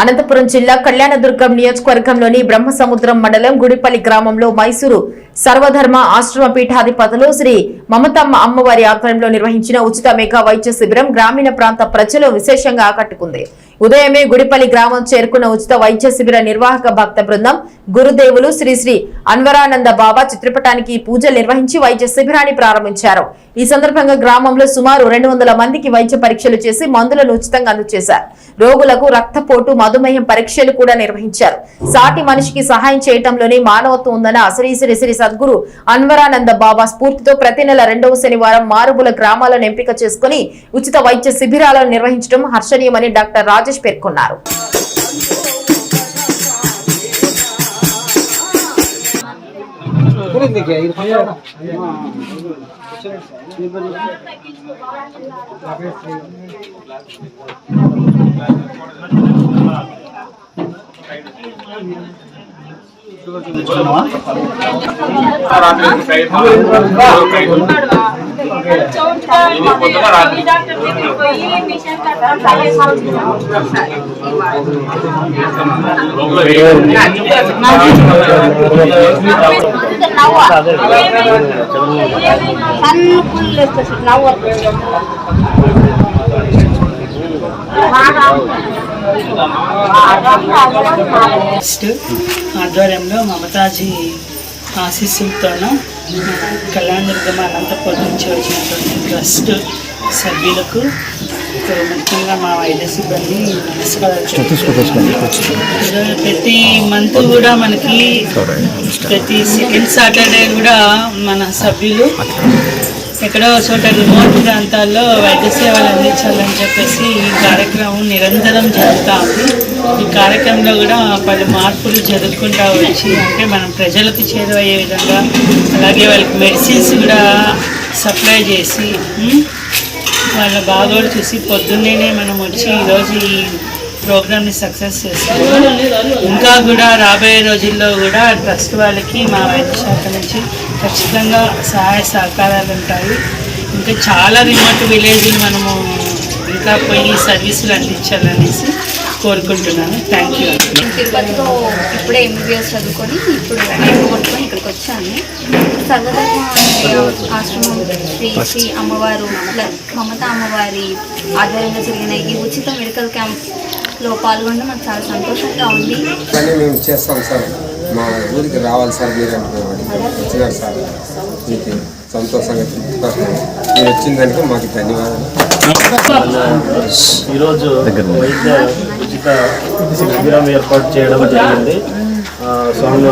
అనంతపురం జిల్లా కళ్యాణదుర్గం నియోజకవర్గంలోని బ్రహ్మసముద్రం మండలం గుడిపల్లి గ్రామంలో మైసూరు సర్వధర్మ ఆశ్రమ పీఠాధిపతులు శ్రీ మమతమ్మ అమ్మవారి ఆధ్వర్యంలో నిర్వహించిన ఉచిత మెగా వైద్య శిబిరం గ్రామీణ ప్రాంత ప్రజలు విశేషంగా ఆకట్టుకుంది. ఉదయమే గుడిపల్లి గ్రామం చేరుకున్న ఉచిత వైద్య శిబిర నిర్వాహక భక్త బృందం గురుదేవులు శ్రీ శ్రీ అన్వరానంద బాబా చిత్రపటానికి పూజలు నిర్వహించి వైద్య శిబిరాన్ని ప్రారంభించారు. ఈ సందర్భంగా గ్రామంలో సుమారు రెండు వందల మందికి వైద్య పరీక్షలు చేసి మందులను ఉచితంగా అందజేశారు. రోగులకు రక్తపోటు మధుమేహం పరీక్షలు కూడా నిర్వహించారు. సాటి మనిషికి సహాయం చేయటంలోనే మానవత్వం ఉందన్న శ్రీ శ్రీ శ్రీ సద్గురు అన్వరానంద బాబా స్ఫూర్తితో ప్రతి నెల రెండవ శనివారం మారుమూల గ్రామాలను ఎంపిక చేసుకుని ఉచిత వైద్య శిబిరాలను నిర్వహించడం హర్షణీయమని డాక్టర్ రాజేష్ పేర్కొన్నారు. సన్న ಸಣ್ಣ ಫುಲ್ ಎಷ್ಟು ನಾವು ఆధ్వర్యంలో మమతాజీ ఆశీస్సులతోన కళ్యాణదుర్గం అనంతపురం నుంచి వచ్చినటువంటి ట్రస్ట్ సభ్యులకు ముఖ్యంగా మా వైద్య సిబ్బంది నమస్కారాలు ప్రతి మంత్ కూడా మనకి ప్రతి సెకండ్ సాటర్డే కూడా మన సభ్యులు ఎక్కడో చోట రిమోట్ ప్రాంతాల్లో వైద్య సేవలు అందించాలని చెప్పేసి ఈ కార్యక్రమం నిరంతరం జరుగుతూ ఉంది. ఈ కార్యక్రమంలో కూడా పలు మార్పులు జరుగుకుంటూ వచ్చి అంటే మనం ప్రజలకు చేరువయ్యే విధంగా అలాగే వాళ్ళకి మెడిసిన్స్ కూడా సప్లై చేసి వాళ్ళ బాగోడు చూసి పొద్దున్నేనే మనం వచ్చి ఈరోజు ఈ ప్రోగ్రామ్ని సక్సెస్ చేస్తాము ఇంకా కూడా రాబోయే రోజుల్లో కూడా ట్రస్ట్ వాళ్ళకి మా వైద్య శాఖ నుంచి ఖచ్చితంగా సహాయ సహకారాలు ఉంటాయి. ఇంకా చాలా రిమోట్ విలేజ్లు మనము ఇంకా పోయి సర్వీసులు అందించాలనేసి కోరుకుంటున్నాను. Thank you. తిరుపతిలో ఇప్పుడే ఎంబీబీఎస్ చదువుకొని ఇప్పుడు కోరుకొని ఇక్కడికి వచ్చాను. సర్వధర్మ ఆశ్రమం శ్రీ శ్రీ అమ్మవారు మమత అమ్మవారి ఆధ్వర్యంలో జరిగిన ఈ ఉచిత మెడికల్ క్యాంప్ క్యాంప్లో పాల్గొనడం నాకు చాలా సంతోషంగా ఉంది. కానీ మేము చేస్తాం సార్. మా ఊరికి రావాలి సార్ మీరు అంటున్నాం వచ్చినారు సార్. మీకు సంతోషంగా మీరు వచ్చిన దానికి మాకు ధన్యవాదాలు. ఈరోజు వైద్య ఉచిత శిబిరం ఏర్పాటు చేయడం జరిగింది. ఆ, స్వామి